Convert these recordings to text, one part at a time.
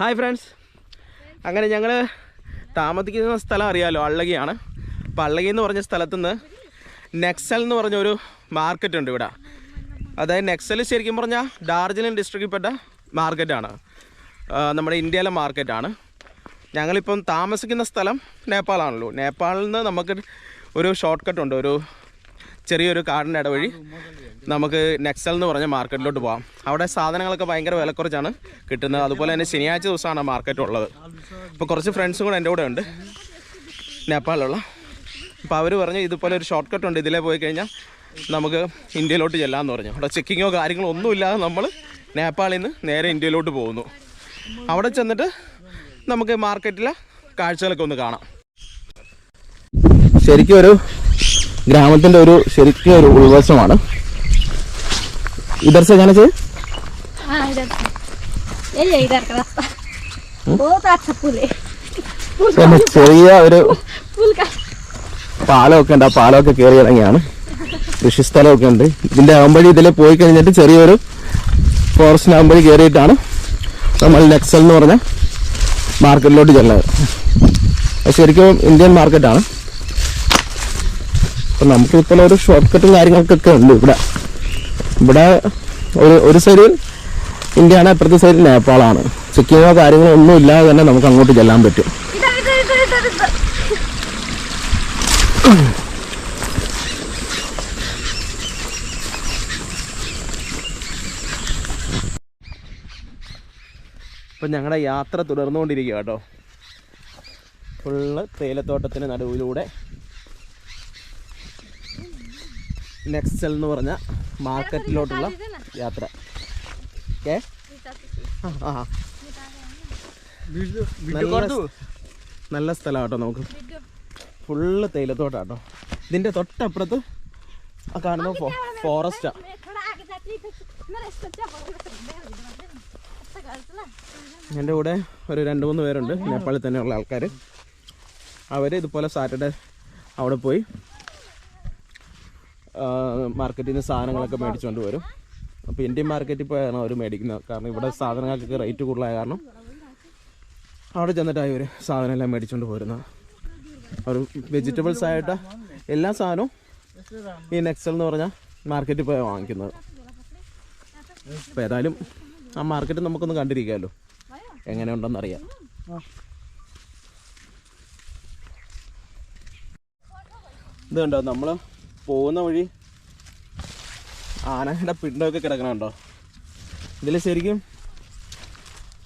Hi friends. അങ്ങനെ ഞങ്ങൾ താമസിക്കുന്ന സ്ഥലം അറിയാമല്ലോ അള്ളകിയാണ്. അപ്പോൾ അള്ളകി എന്ന് പറഞ്ഞ സ്ഥലത്തു നിന്ന് നെക്സൽ എന്ന് പറഞ്ഞ ഒരു മാർക്കറ്റ് ഉണ്ട് ഇവിടെ. അതായത് നെക്സൽ ശരിക്കും പറഞ്ഞാൽ ഡാർജിലിംഗ് ഡിസ്ട്രിക്റ്റിൽപ്പെട്ട മാർക്കറ്റാണ് നമ്മുടെ ഇന്ത്യയിലെ മാർക്കറ്റാണ് ഞങ്ങളിപ്പം താമസിക്കുന്ന സ്ഥലം നേപ്പാളാണല്ലോ. നേപ്പാളിൽ നിന്ന് നമുക്ക് ഒരു ഷോർട്ട് കട്ട് ഉണ്ട് ഒരു ചെറിയൊരു കാടിന്റെ ഇടവഴി നമുക്ക് നെക്സൽ എന്ന് പറഞ്ഞ മാർക്കറ്റിലോട്ട് പോകാം അവിടെ സാധനങ്ങളൊക്കെ ഭയങ്കര വിലക്കുറച്ചാണ് കിട്ടുന്നത്. അതുപോലെ തന്നെ ശനിയാഴ്ച ദിവസമാണ് മാർക്കറ്റ് ഉള്ളത്. അപ്പോൾ കുറച്ച് ഫ്രണ്ട്സും കൂടെ എന്റെ കൂടെ ഉണ്ട്. നേപ്പാളിലുള്ള. അപ്പോൾ അവർ പറഞ്ഞു ഇതുപോലെ ഒരു ഷോർട്ട് കട്ട് ഉണ്ട്. ഇതിലേ പോയി കഴിഞ്ഞാൽ നമുക്ക് ഇന്ത്യയിലോട്ട് ചെല്ലാമെന്ന് പറഞ്ഞു. അവിടെ ചെക്കിങ്ങോ കാര്യങ്ങളോ ഒന്നുമില്ലാതെ നമ്മൾ നേപ്പാളിൽ നിന്ന് നേരെ ഇന്ത്യയിലോട്ട് പോകുന്നു. അവിടെ ചെന്നിട്ട് നമുക്ക് മാർക്കറ്റിലെ കാഴ്ചകളൊക്കെ ഒന്ന് കാണാം. ശരിക്കും ഒരു ഗ്രാമത്തിന്റെ ഒരു ശരിക്കും ഒരു ഉൾവശമാണ്. ഇതർച്ച എങ്ങനെ ചെയ്ത് ചെറിയ ഒരു പാലമൊക്കെ ഉണ്ട്. ആ പാലമൊക്കെ കയറി ഇറങ്ങിയാണ്. കൃഷിസ്ഥലമൊക്കെ ഉണ്ട്. ഇതിന്റെ ആകുമ്പോഴി ഇതിൽ പോയി കഴിഞ്ഞിട്ട് ചെറിയൊരു ഫോറസ്റ്റിന് ആകുമ്പോഴി കയറിയിട്ടാണ് നമ്മൾ നെക്സൽ എന്ന് പറഞ്ഞ മാർക്കറ്റിലോട്ട് ചെല്ലുന്നത്. ശരിക്കും ഇന്ത്യൻ മാർക്കറ്റാണ് അപ്പൊ നമുക്ക് ഇപ്പോൾ ഒരു ഷോർട്ട് കട്ടും കാര്യങ്ങൾക്കൊക്കെ ഉണ്ട് ഇവിടെ. ഇവിടെ ഒരു ഒരു സൈഡിൽ ഇന്ത്യ ആണ് അപ്പുറത്തെ സൈഡിൽ നേപ്പാളാണ്. സിക്കിമോ കാര്യങ്ങളോ ഒന്നും ഇല്ലാതെ തന്നെ നമുക്ക് അങ്ങോട്ട് ചെല്ലാൻ പറ്റും. ഇപ്പൊ ഞങ്ങളുടെ യാത്ര തുടർന്നുകൊണ്ടിരിക്കുക കേട്ടോ ഫുള്ള് തേയിലത്തോട്ടത്തിന് നടുവിലൂടെ നെക്സ്റ്റൽ എന്ന് പറഞ്ഞ മാർക്കറ്റിലോട്ടുള്ള യാത്ര. ഓക്കെ നല്ല സ്ഥലം കേട്ടോ നമുക്ക്. ഫുള്ള് തേയിലത്തോട്ടാട്ടോ. ഇതിന്റെ തൊട്ടപ്പുറത്ത് ആ കാണുന്ന ഫോറസ്റ്റാ. എന്റെ കൂടെ ഒരു രണ്ട് മൂന്ന് പേരുണ്ട്. നേപ്പാളിൽ തന്നെയുള്ള ആൾക്കാർ അവർ ഇതുപോലെ സാറ്റർഡേ അവിടെ പോയി മാർക്കറ്റിൽ നിന്ന് സാധനങ്ങളൊക്കെ മേടിച്ചുകൊണ്ട് വരും. അപ്പോൾ ഇന്ത്യൻ മാർക്കറ്റിൽ പോയാണ് അവർ മേടിക്കുന്നത്. കാരണം ഇവിടെ സാധനങ്ങൾക്കൊക്കെ റേറ്റ് കൂടുതലായ കാരണം അവിടെ ചെന്നിട്ടായി ഒരു സാധനം എല്ലാം മേടിച്ചുകൊണ്ട് പോരുന്നത് ഒരു വെജിറ്റബിൾസ് ആയിട്ട് എല്ലാ സാധനവും ഈ നെക്സൽ എന്ന് പറഞ്ഞാൽ മാർക്കറ്റിൽ പോയി വാങ്ങിക്കുന്നത്. അപ്പോൾ ഏതായാലും ആ മാർക്കറ്റ് നമുക്കൊന്ന് കണ്ടിരിക്കാമല്ലോ എങ്ങനെയുണ്ടെന്നറിയാം. ഇത് കണ്ടോ നമ്മൾ പോകുന്ന വഴി ആനയുടെ പിണ്ടൊക്കെ കിടക്കണുണ്ടോ? ഇതിൽ ശരിക്കും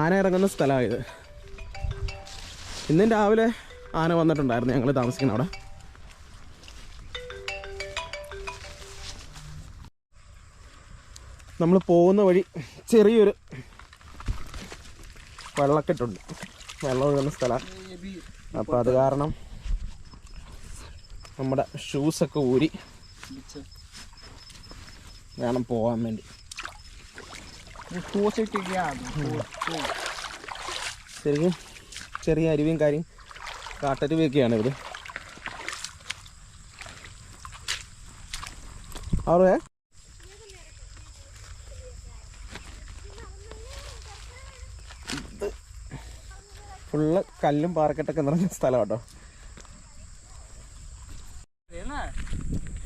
ആന ഇറങ്ങുന്ന സ്ഥലമായത് ഇന്നും രാവിലെ ആന വന്നിട്ടുണ്ടായിരുന്നു ഞങ്ങൾ താമസിക്കുന്ന അവിടെ. നമ്മൾ പോകുന്ന വഴി ചെറിയൊരു വെള്ളക്കെട്ടുണ്ട്. വെള്ളം ഒഴുകുന്ന സ്ഥലമാണ് അപ്പോൾ അത് കാരണം നമ്മുടെ ഷൂസൊക്കെ ഊരി വേണം പോകാൻ വേണ്ടി. ശരിക്കും ചെറിയ അരുവിയും കാര്യം കാട്ടരുവിയൊക്കെയാണ് ഇവർ. ആറേ ഫുള്ള് കല്ലും പാറക്കെട്ടൊക്കെ നിറഞ്ഞ സ്ഥലം കേട്ടോ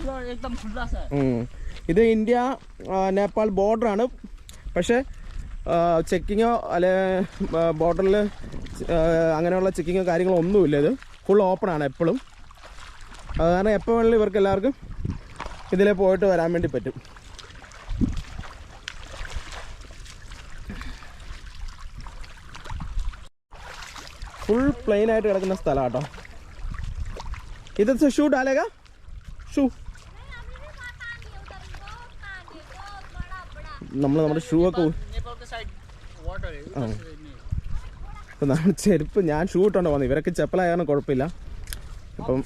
पूरा एकदम खुला सा है ഉം. ഇത് ഇന്ത്യ ആ, നേപ്പാൾ ബോർഡറാണ് പക്ഷേ ചെക്കിങ്ങോ അല്ലെ ബോർഡറിൽ അങ്ങനെയുള്ള ചെക്കിങ്ങോ കാര്യങ്ങളോ ഒന്നുമില്ല ഇത് ഫുൾ ഓപ്പൺ ആണ് എപ്പോഴും അത് കാരണം എപ്പോൾ വേണമെങ്കിലും ഇവർക്ക് എല്ലാവർക്കും ഇതിലെ പോയിട്ട് വരാൻ വേണ്ടി പറ്റും ഫുൾ പ്ലെയിൻ ആയിട്ട് കിടക്കുന്ന സ്ഥലം കേട്ടോ ഇത് ഷൂ ഡാലേഗ ഷൂ നമ്മൾ നമ്മുടെ ഷൂ ഒക്കെ ആ. അപ്പം നമ്മൾ ചെരുപ്പ് ഞാൻ ഷൂ ഇട്ടോണ്ട് പോകുന്നത് ഇവരൊക്കെ ചെപ്പലായാലും കുഴപ്പമില്ല. അപ്പം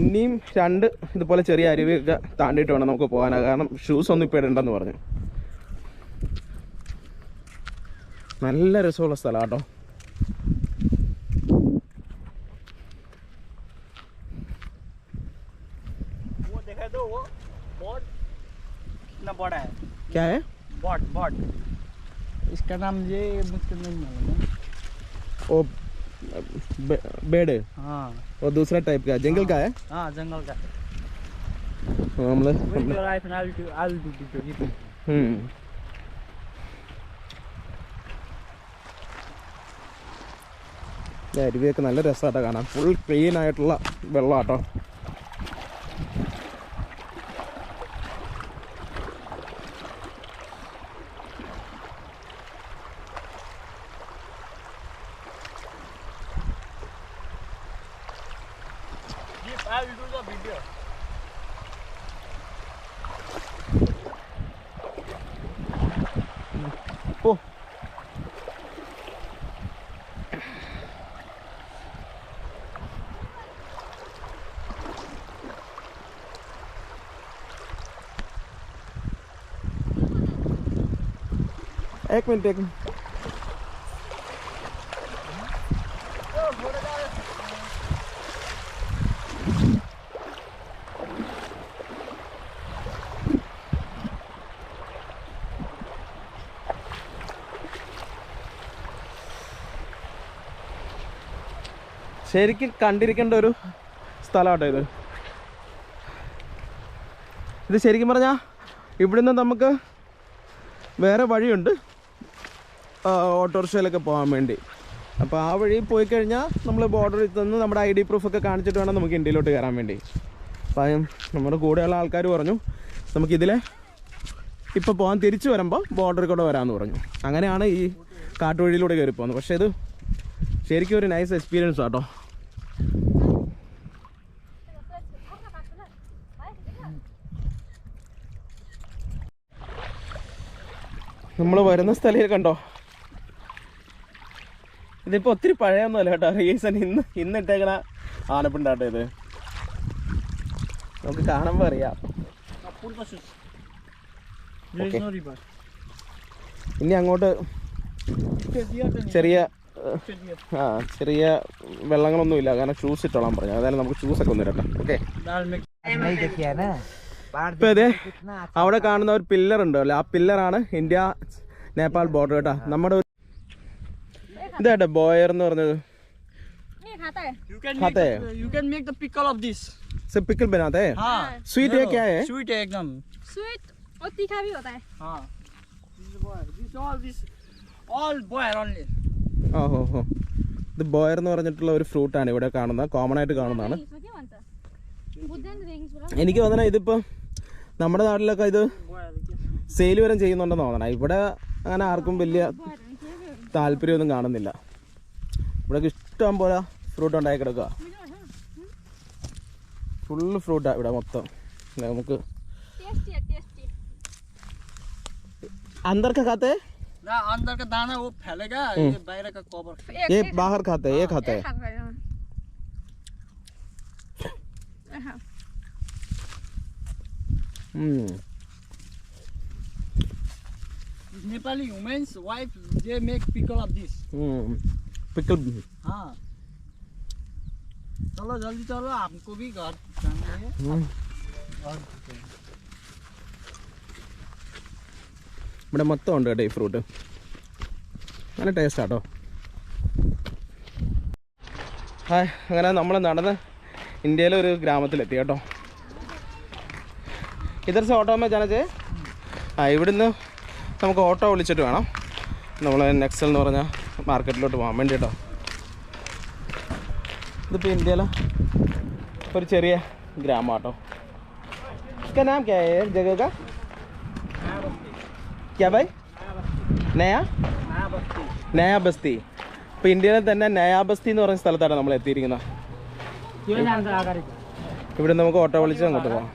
ഇനിയും രണ്ട് ഇതുപോലെ ചെറിയ അരുവിയൊക്കെ താണ്ടിയിട്ട് വേണം നമുക്ക് പോകാനാണ് കാരണം ഷൂസ് ഒന്നും ഇപ്പോൾ ഇടണ്ടെന്ന് പറഞ്ഞു. നല്ല രസമുള്ള സ്ഥലം കേട്ടോ क्या है बॉट बॉट इसका नाम ये मुझको नहीं मालूम है। वो बेड हाँ वो दूसरा टाइप का जंगल का है हाँ जंगल का നമ്മൾ With your life and I'll do I'll do the video. അരുവിയൊക്കെ നല്ല രസമായിട്ടോ കാണാൻ ഫുൾ ക്ലീൻ ആയിട്ടുള്ള വെള്ളമാട്ടോ ഓ एक ശരിക്കും കണ്ടിരിക്കേണ്ട ഒരു സ്ഥലമാട്ടോ ഇത്. ഇത് ശരിക്കും പറഞ്ഞാൽ ഇവിടുന്ന് നമുക്ക് വേറെ വഴിയുണ്ട്. ഓട്ടോറിക്ഷയിലൊക്കെ പോകാൻ വേണ്ടി. അപ്പോൾ ആ വഴി പോയി കഴിഞ്ഞാൽ നമ്മൾ ബോർഡറിൽ തന്ന് നമ്മുടെ ഐ ഡി പ്രൂഫൊക്കെ കാണിച്ചിട്ട് വേണം നമുക്ക് ഇന്ത്യയിലോട്ട് കയറാൻ വേണ്ടി. അപ്പം നമ്മുടെ കൂടെയുള്ള ആൾക്കാർ പറഞ്ഞു നമുക്കിതിലെ ഇപ്പോൾ പോകാൻ തിരിച്ചു വരുമ്പോൾ ബോർഡറിൽ കൂടെ വരാമെന്ന് പറഞ്ഞു. അങ്ങനെയാണ് ഈ കാട്ടുവഴിയിലൂടെ കയറി പോകുന്നത് പക്ഷേ ഇത് ശരിക്കും ഒരു നൈസ് എക്സ്പീരിയൻസ് ആട്ടോ. നമ്മൾ വരുന്ന സ്ഥലയിൽ കണ്ടോ? ഇതിപ്പോൾ ഒത്തിരി പഴയൊന്നുമല്ല കേട്ടോ. റീസൺ ഇന്ന് ഇന്ന് ഇട്ടേക്കണ ആനപ്പിണ്ടാട്ടോ ഇത്. നമുക്ക് കാണുമ്പോൾ അറിയാം. ഇനി അങ്ങോട്ട്. ചെറിയ. ആ ചെറിയ വെള്ളങ്ങളൊന്നും ഇല്ല കാരണം ഷൂസ് ഇട്ടോളാൻ പറഞ്ഞു. അതായത് നമുക്ക് ഷൂസൊക്കെ ഒന്ന് ഇടട്ടെ. ഓക്കെ I'll make नहीं देखिए ना पहाड़ ഇപ്പൊ ഇതേ कितना അവിടെ കാണുന്ന ഒരു പില്ലർ ഉണ്ടല്ലോ ആ പില്ലറാണ് ഇന്ത്യ നേപ്പാൾ ബോർഡർ കേട്ടോ നമ്മുടെ ഒരു ഇതാട്ടെ ബോയർ എന്ന് പറഞ്ഞത് ये खाता है You can खाते make हैं। the, you can make the pickle of this. से पिकल बनाते हैं हाँ. स्वीट है क्या है Sweet है एकदम. स्वीट और तीखा भी होता है हाँ. This is boil. This all this all boil only. ഓഹോ ഹോ ഇത് ബോയർ എന്ന് പറഞ്ഞിട്ടുള്ള ഒരു ഫ്രൂട്ടാണ് ഇവിടെ കാണുന്നത് കോമൺ ആയിട്ട് കാണുന്നതാണ് इसमें क्या बनता है बुद्धन रिंग्स बोला എനിക്ക് തോന്നണ ഇതിപ്പോൾ നമ്മുടെ നാട്ടിലൊക്കെ ഇത് Boil. സെയിൽ വരെ ചെയ്യുന്നുണ്ടെന്ന് തോന്നണം ഇവിടെ അങ്ങനെ ആർക്കും വലിയ താല്പര്യമൊന്നും കാണുന്നില്ല ഇവിടെ ഇഷ്ടം പോലെ ഫ്രൂട്ട് ഉണ്ടായി കിടക്കുക ഫുള്ള് ഫ്രൂട്ടാണ് ഇവിടെ മൊത്തം ഇല്ലേ, നമുക്ക് टेस्टी है टेस्टी अंदर का खाते हैं ना अंदर का दाना वो फैलेगा हम्म। ये बाहर का कवर ये बाहर खाते हैं ये खाते हैं खाता है हाँ Nepali women's wife they make pickle of this. Hmm, pickle हाँ चलो जल्दी चलो हमको भी घर जाना है हम्म, और ഇവിടെ മൊത്തം ഉണ്ട് കേട്ടോ ഈ ഫ്രൂട്ട് നല്ല ടേസ്റ്റ് ആട്ടോ ഹായ് അങ്ങനെ നമ്മൾ നടന്ന് ഇന്ത്യയിലെ ഒരു ഗ്രാമത്തിലെത്തി കേട്ടോ ഇതർ സെ ഓട്ടോ മേ ജാനച്ചേ ആ ഇവിടുന്ന് നമുക്ക് ഓട്ടോ വിളിച്ചിട്ട് വേണം നമ്മൾ നെക്സൽ എന്ന് പറഞ്ഞ മാർക്കറ്റിലോട്ട് പോകാൻ വേണ്ടി കേട്ടോ ഇതിപ്പോൾ ഇന്ത്യയിലെ ഒരു ചെറിയ ഗ്രാമം കേട്ടോ इसका नाम क्या है जगह का क्या भाई നയാ नया बस्ती നയാ ബസ്തി ഇപ്പോൾ ഇന്ത്യയിലെ തന്നെ നയാ ബസ്തി എന്ന് പറയുന്ന സ്ഥലത്താണ് നമ്മൾ എത്തിയിരിക്കുന്നത് क्यों जानता अगर ഇവിടെ നമുക്ക് ഓട്ടോ വിളിച്ച് അങ്ങോട്ട് പോകാം